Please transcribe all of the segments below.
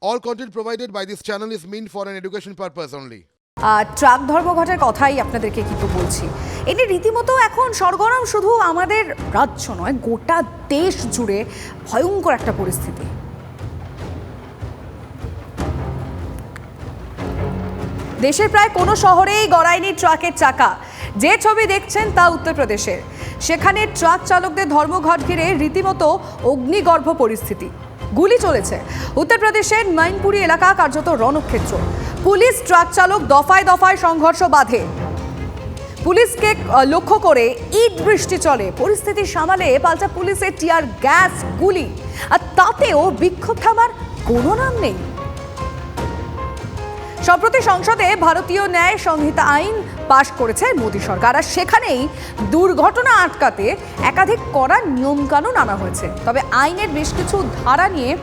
All content provided by this channel is meant for an education purpose only. Truck ধর্মঘটের কথাই আপনাদেরকে কিন্তু বলছি। এটি রীতিমতো এখন সরগরম, শুধু আমাদের রাজ্য নয়, গোটা দেশ জুড়ে ভয়ঙ্কর একটা পরিস্থিতি। দেশের প্রায় কোনো শহরেই গড়ায়নি ট্রাকের চাকা। যে ছবি দেখছেন তা উত্তরপ্রদেশের। সেখানে ট্রাক চালকদের ধর্মঘট ঘিরে রীতিমতো অগ্নিগর্ভ পরিস্থিতি। গুলি চলেছে। উত্তরপ্রদেশের মাইনপুরি এলাকা কার্যত রণক্ষেত্র। পুলিশ ট্রাক চালক দফায় দফায় সংঘর্ষ বাধে। পুলিশকে লক্ষ্য করে ইট বৃষ্টি চলে। পরিস্থিতি সামালে পাল্টা পুলিশের টিয়ার গ্যাস, গুলি। আর তাতেও বিক্ষোভ থামার কোনো নাম নেই। সম্প্রতি সংসদে ভারতীয় ন্যায় সংহিতা আইন পাশ করেছে মোদী সরকার। আর সেখানেই দুর্ঘটনা আটকাতে একাধিক কড়া নিয়মকানুন আনা হয়েছে। তবে আইনের বেশ কিছু ধারা নিয়ে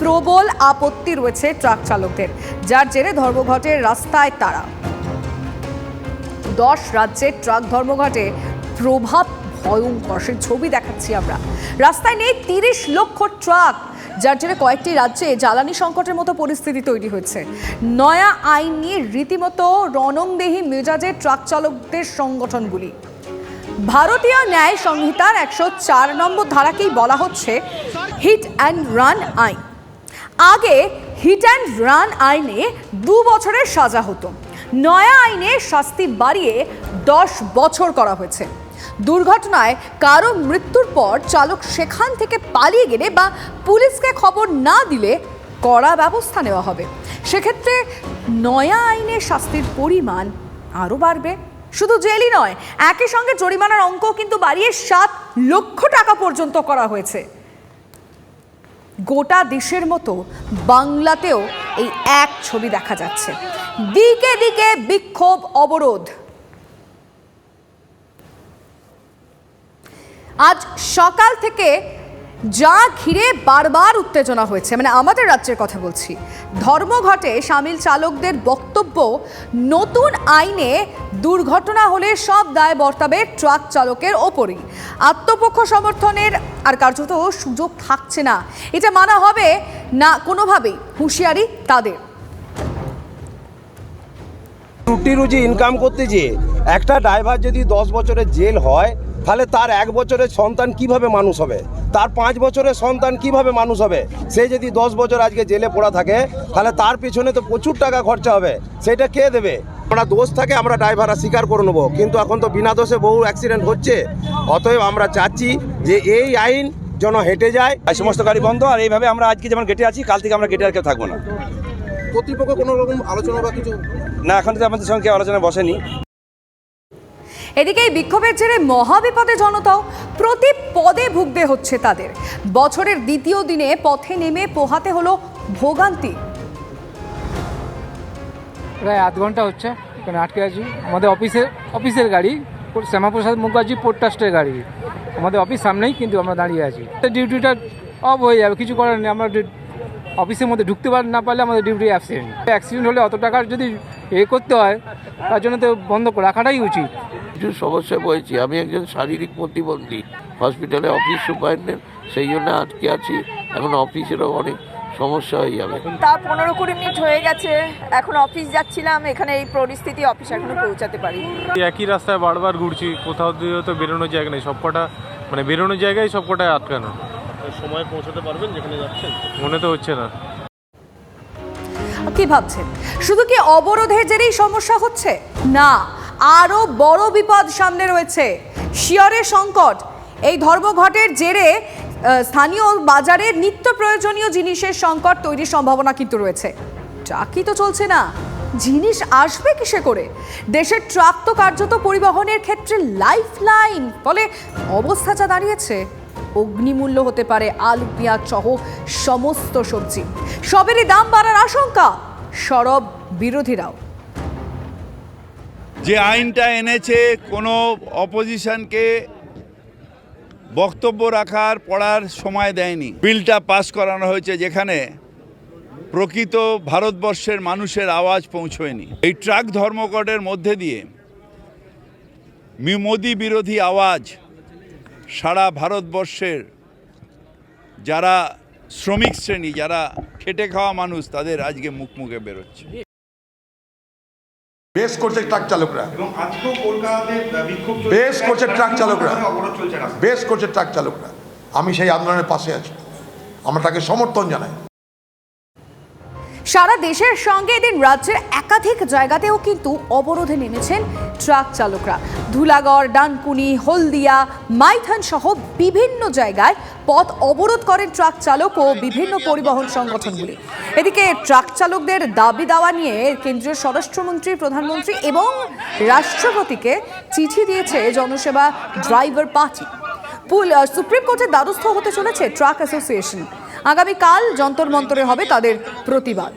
প্রবল আপত্তি রয়েছে ট্রাক চালকদের। যার জেরে ধর্মঘটের রাস্তায় তারা। দশ রাজ্যের ট্রাক ধর্মঘটে প্রভাব ভয়ঙ্কর। সেই ছবি দেখাচ্ছি আমরা। রাস্তায় নেই তিরিশ লক্ষ ট্রাক। যার জন্য কয়েকটি রাজ্যে জ্বালানি সংকটের মতো পরিস্থিতি তৈরি হয়েছে। নয়া আইন নিয়ে রীতিমতো রণংদেহী মেজাজে ট্রাক চালকদের সংগঠনগুলি। ভারতীয় ন্যায় সংহিতার একশো চার নম্বর ধারাকেই বলা হচ্ছে হিট অ্যান্ড রান আইন। আগে হিট অ্যান্ড রান আইনে দু বছরের সাজা হতো। নয়া আইনে শাস্তি বাড়িয়ে দশ বছর করা হয়েছে। দুর্ঘটনায় কারও মৃত্যুর পর চালক সেখান থেকে পালিয়ে গেলে বা পুলিশকে খবর না দিলে কড়া ব্যবস্থা নেওয়া হবে। সেক্ষেত্রে নয়া আইনে শাস্তির পরিমাণ আরও বাড়বে। শুধু জেলই নয়, একই সঙ্গে জরিমানার অঙ্ক কিন্তু বাড়িয়ে সাত লক্ষ টাকা পর্যন্ত করা হয়েছে। গোটা দেশের মতো বাংলাতেও এই এক ছবি দেখা যাচ্ছে। দিকে দিকে বিক্ষোভ, অবরোধ। আজ সকাল থেকে যা ঘিরে বারবার উত্তেজনা হয়েছে মানে আমাদের রাজ্যের কথা বলছি। ধর্মঘটে সামিল চালকদের বক্তব্য, নতুন আইনে দুর্ঘটনা হলে সব দায় বর্তাবে ট্রাক চালকের ওপরই। আত্মপক্ষ সমর্থনের আর কার্যত সুযোগ থাকছে না। এটা মানা হবে না কোনোভাবেই, হুঁশিয়ারি তাদের। রুটি রুজি ইনকাম করতে যেয়ে একটা ড্রাইভার যদি দশ বছরের জেল হয় তাহলে তার এক বছরের সন্তান কীভাবে মানুষ হবে? তার পাঁচ বছরের সন্তান কীভাবে মানুষ হবে? সে যদি দশ বছর আজকে জেলে পড়া থাকে তাহলে তার পিছনে তো প্রচুর টাকা খরচা হবে। সেটা কে দেবে? আমরা দোষ থাকে আমরা ড্রাইভাররা স্বীকার করে নেব। কিন্তু এখন তো বিনা দোষে বহু অ্যাক্সিডেন্ট হচ্ছে। অতএব আমরা চাচ্ছি যে এই আইন যেন হেঁটে যায়। এই সমস্ত গাড়ি বন্ধ আর এইভাবে আমরা আজকে যেমন গেটে আছি কাল থেকে আমরা গেটে আর কেউ থাকব না। কর্তৃপক্ষ কোনো রকম আলোচনা বা কিছু? না এখন তো আমাদের সঙ্গে কেউ আলোচনা বসেনি। এদিকে এই বিক্ষোভের জেরে মহাবিপদে জনতাও প্রতি পদে ভুগতে হচ্ছে তাদের। বছরের দ্বিতীয় দিনে পথে নেমে পোহাতে হলো ভোগান্তি। প্রায় আধ ঘণ্টা হচ্ছে এখানে আটকে আছি। আমাদের অফিসের অফিসের গাড়ি, শ্যামাপ্রসাদ মুখার্জি পোর্ট ট্রাস্টের গাড়ি। আমাদের অফিস সামনেই কিন্তু আমরা দাঁড়িয়ে আছি। ডিউটিটা অফ হয়ে যাবে, কিছু করার নেই। আমরা অফিসের মধ্যে ঢুকতে পার না পারলে আমাদের ডিউটি অ্যাবসেন্ট অ্যাক্সিডেন্ট হলে অত টাকার যদি এ করতে হয়, তার জন্য তো বন্ধ রাখাটাই উচিত। কিছু সমস্যা পড়েছি। আমি একজন শারীরিক প্রতিবন্ধী। হসপিটালে অফিস সুপারিনটেন্ডেন্ট সেই জন্য আটকে আছি। এখন অফিসেরও অনেক সমস্যা হয়ে যাবে। তা পনেরো কুড়ি মিনিট হয়ে গেছে। এখন অফিস যাচ্ছিলাম। এখানে এই পরিস্থিতি অফিস এখনও পৌঁছাতে পারি একই রাস্তায় বারবার ঘুরছি। কোথাও দিয়ে তো বেরোনোর জায়গা নেই। সবকটা মানে বেরোনোর জায়গায় সবকটায় আটকানো। সময় পৌঁছাতে পারবেন যেখানে যাচ্ছেন? মনে তো হচ্ছে না। কি ভাবছেন? শুধু কি অবরোধের জেরেই সমস্যা হচ্ছে? না আরও বড় বিপদ সামনে রয়েছে। শিয়রের সংকট। এই ধর্মঘটের জেরে স্থানীয় বাজারে নিত্য প্রয়োজনীয় জিনিসের সংকট তৈরির সম্ভাবনা কিন্তু রয়েছে। ট্রাকই তো চলছে না। জিনিস আসবে কিসে করে? দেশের ট্রাক তো কার্যত পরিবহনের ক্ষেত্রে লাইফ লাইন ফলে অবস্থা যা দাঁড়িয়েছে, অগ্নিমূল্য হতে পারে, আলু, পেঁয়াজ সহ সমস্ত সবজি। সবেরই দাম বাড়ার আশঙ্কা। সরব বিরোধীরাও। যে আইনটা এনেছে, কোনো অপোজিশনকে বক্তব্য রাখার, পড়ার সময় দেয়নি। বিলটা পাস করানো হয়েছে যেখানে প্রকৃত ভারতবর্ষের মানুষের আওয়াজ পৌঁছয়নি। এই ট্রাক ধর্মঘটের মধ্যে দিয়ে মোদি বিরোধী আওয়াজ সারা ভারতবর্ষের যারা শ্রমিক শ্রেণি, যারা খেটে খাওয়া মানুষ, তাদের আজকে মুখ মুখে বেরোচ্ছে। বেশ করছে ট্রাক চালকরা। এবং আজকেও কলকাতাতে বিক্ষোভ চলছে। বেশ করছে ট্রাক চালকরা। বেশ করছে ট্রাক চালকরা। আমি সেই আন্দোলনের পাশে আছি। আমরা তাকে সমর্থন জানাই। সারা দেশের সঙ্গে এদিন রাজ্যের একাধিক জায়গাতেও কিন্তু অবরোধে নেমেছেন ট্রাক চালকরা। ধুলাগড়, ডানকুনি, হলদিয়া, মাইথান সহ বিভিন্ন জায়গায় পথ অবরোধ করেন ট্রাক চালক ও বিভিন্ন পরিবহন সংগঠনগুলি। এদিকে ট্রাক চালকদের দাবি দাওয়া নিয়ে কেন্দ্রীয় স্বরাষ্ট্রমন্ত্রী, প্রধানমন্ত্রী এবং রাষ্ট্রপতিকে চিঠি দিয়েছে জনসেবা ড্রাইভার পার্টি। পুল সুপ্রিম কোর্টের দ্বারস্থ হতে চলেছে ট্রাক অ্যাসোসিয়েশন। আগামীকাল যন্তর মন্তরে হবে তাদের প্রতিবাদ।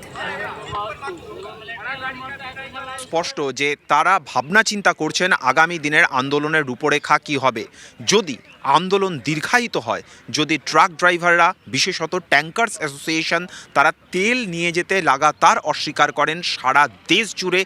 স্পষ্ট যে তারা ভাবনা চিন্তা করছেন আগামী দিনের আন্দোলনের রূপরেখা কি হবে। যদি আন্দোলন দীর্ঘায়িত হয়। যদি ট্রাক ড্রাইভাররা, বিশেষত ট্যাঙ্কার্স অ্যাসোসিয়েশন, তারা তেল নিয়ে যেতে লাগাতার অস্বীকার করেন, সারা দেশ জুড়ে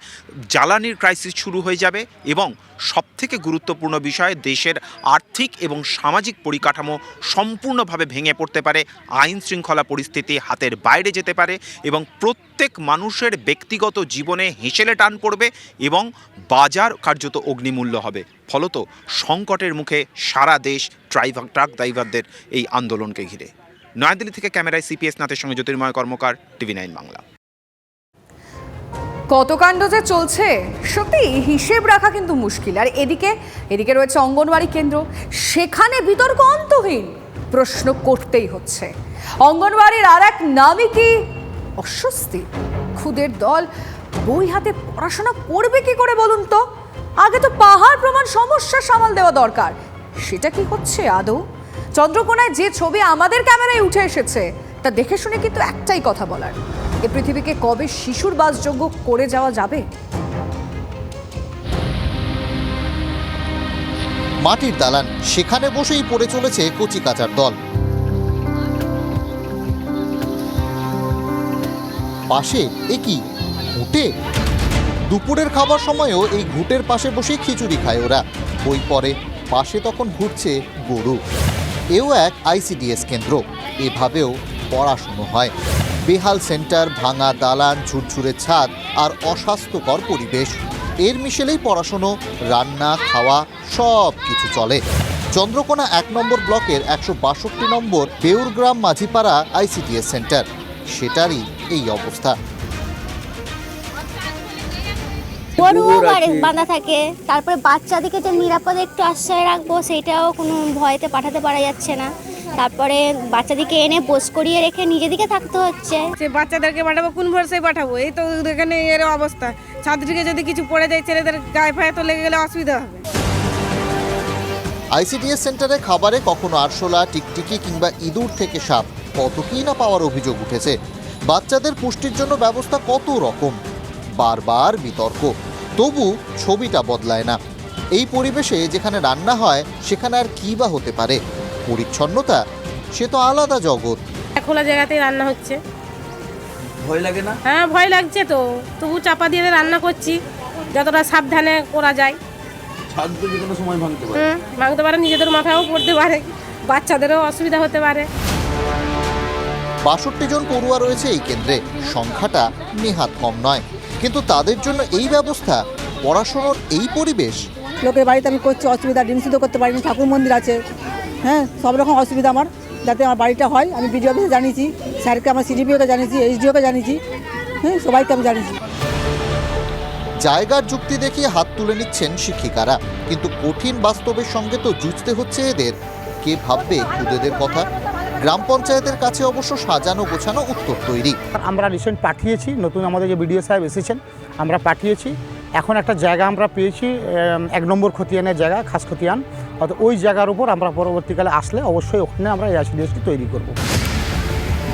জ্বালানির ক্রাইসিস শুরু হয়ে যাবে এবং সবথেকে গুরুত্বপূর্ণ বিষয়, দেশের আর্থিক এবং সামাজিক পরিকাঠামো সম্পূর্ণভাবে ভেঙে পড়তে পারে, আইন শৃঙ্খলা পরিস্থিতি হাতের বাইরে যেতে পারে এবং প্রত্যেক মানুষের ব্যক্তিগত জীবনে হেঁচেলে টান পড়বে এবং বাজার কার্যত অগ্নিমূল্য হবে। ফলত সংকটের মুখে সারা দেশ ড্রাইভার, ট্রাক ড্রাইভারদের এই আন্দোলনকে ঘিরে। নয়াদিল্লি থেকে ক্যামেরায় সিপিএস নাথের সঙ্গে জ্যোতির্ময় কর্মকার, টিভি নাইন বাংলা। কত কাণ্ড যে চলছে, সত্যি হিসেব রাখা কিন্তু মুশকিল। আর এদিকে এদিকে রয়েছে অঙ্গনওয়াড়ি কেন্দ্র, সেখানে বিতর্ক অন্তহীন। প্রশ্ন করতেই হচ্ছে। অঙ্গনওয়াড়ির আর এক নামই কি? অস্বস্তি। খুদের দল বই হাতে পড়াশোনা করবে কি করে বলুন তো? আগে তো পাহাড় প্রমাণ সমস্যা সামাল দেওয়া দরকার। সেটা কি হচ্ছে, আদৌ? চন্দ্রকোনায় যে ছবি আমাদের ক্যামেরায় উঠে এসেছে, তা দেখে শুনে কিন্তু একটাই কথা বলার। এ পৃথিবীকে কবে শিশুর বাসযোগ্য করে যাওয়া যাবে? মাটির দালান, সেখানে বসেই পড়ে চলেছে কচি কাচার দল। পাশে এ কি ঘুটে দুপুরের খাবার সময়ও এই ঘুটের পাশে বসেই খিচুড়ি খায় ওরা। বই পরে পাশে তখন ঘুরছে গরু। এও এক আইসিডিএস কেন্দ্র। এভাবেও পড়াশুনো হয়। বেহাল সেন্টার, ভাঙা দালান, ঝুরঝুরে ছাদ আর অস্বাস্থ্যকর পরিবেশ। এর মিশেলেই পড়াশুনো, রান্না, খাওয়া সব কিছু চলে। চন্দ্রকোনা এক নম্বর ব্লকের একশো বাষট্টি নম্বর বেউরগ্রাম মাঝিপাড়া আইসিডিএস সেন্টার। সেটারই এই অবস্থা। গরুও বাড়ি- বাঁধা থাকে। তারপরে বাচ্চাদেরকে যে নিরাপদে একটু আশ্রয় রাখব সেটাও কোনো ভয়তে পাঠাতে পারা যাচ্ছে না। তারপরে বাচ্চাদেরকে এনে বোস করিয়ে রেখে নিজেদিকে থাকতে হচ্ছে। সে বাচ্চাদেরকে পাঠাবো কোন ভরসায় পাঠাবো? এই তো এখানে এর অবস্থা। ছাত্রীকে যদি কিছু পড়ে যায় ছেলেদের গায়ে ফায়ে তো লেগে গেলে অসুবিধা হবে। আইসিডিএস সেন্টারে খাবারে কখনো আরশোলা টিকটিকি কিংবা ইঁদুর থেকে সাপ কত কী না পাওয়ার অভিযোগ উঠেছে? বাচ্চাদের পুষ্টির জন্য ব্যবস্থা কত রকম? বারবার বিতর্ক। তবু ছবিটা বদলায় না। এই পরিবেশে যেখানে রান্না হয় সেখানে আর কী বা হতে পারে? পরিচ্ছন্নতা সে তো আলাদা জগৎ। খোলা জায়গাতেই রান্না হচ্ছে। ভয় লাগে না? হ্যাঁ ভয় লাগছে তো। তবু চাপা দিয়ে রান্না করছি যতটা সাবধানে করা যায়। ছাদ তো যে কোনো সময় ভাঙতে পারে। ভাঙতে পারে নিজেদের মাথায়ও পড়তে পারে বাচ্চাদেরও অসুবিধা হতে পারে। বাষট্টি জন পড়ুয়া রয়েছে এই কেন্দ্রে। সংখ্যাটা নেহাত কম নয়। কিন্তু তাদের জন্য এই ব্যবস্থা পড়াশোনার এই পরিবেশ। লোকের বাড়িতে আমি করছি অসুবিধা ডিম সিদ্ধ করতে পারিনি ঠাকুর মন্দির আছে। হ্যাঁ সব রকম অসুবিধা আমার যাতে আমার বাড়িটা হয়। আমি বিডিও অফিসে জানিয়েছি স্যারকে আমার সিডিপিওকে জানিয়েছি এইচডিওকে জানিয়েছি হ্যাঁ সবাইকে আমি জানিয়েছি। জায়গার যুক্তি দেখিয়ে হাত তুলে নিচ্ছেন শিক্ষিকারা। কিন্তু কঠিন বাস্তবের সঙ্গে তো জুঝতে হচ্ছে এদের। কে ভাববে খুদেদের কথা? গ্রাম পঞ্চায়েতের কাছে অবশ্য সাজানো গোছানো উত্তর তৈরি। আমরা রিসেন্ট পাঠিয়েছি নতুন আমাদের যে বিডিও সাহেব এসেছেন আমরা পাঠিয়েছি। এখন একটা জায়গা আমরা পেয়েছি এক নম্বর খতিয়ানের জায়গা খাস খতিয়ান। অর্থাৎ ওই জায়গার উপর আমরা পরবর্তীকালে আসলে অবশ্যই ওখানে আমরা এআইসিডিএসটি তৈরি করব।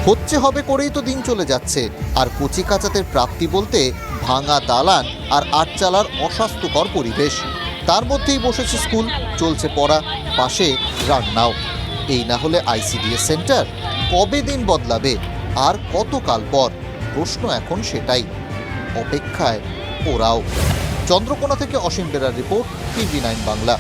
হচ্ছে হবে করেই তো দিন চলে যাচ্ছে। আর কচি কাচাতের প্রাপ্তি বলতে ভাঙা দালান আর আটচালার অস্বাস্থ্যকর পরিবেশ। তার মধ্যেই বসেছে স্কুল চলছে পড়া পাশে রান্নাও। এই না হলে আইসিডিএস সেন্টার কবে দিন বদলাবে? আর কতকাল পর? প্রশ্ন এখন সেটাই। অপেক্ষায় ওরাও। চন্দ্রকোনা থেকে অসীম বেরার রিপোর্ট, টিভি নাইন বাংলা।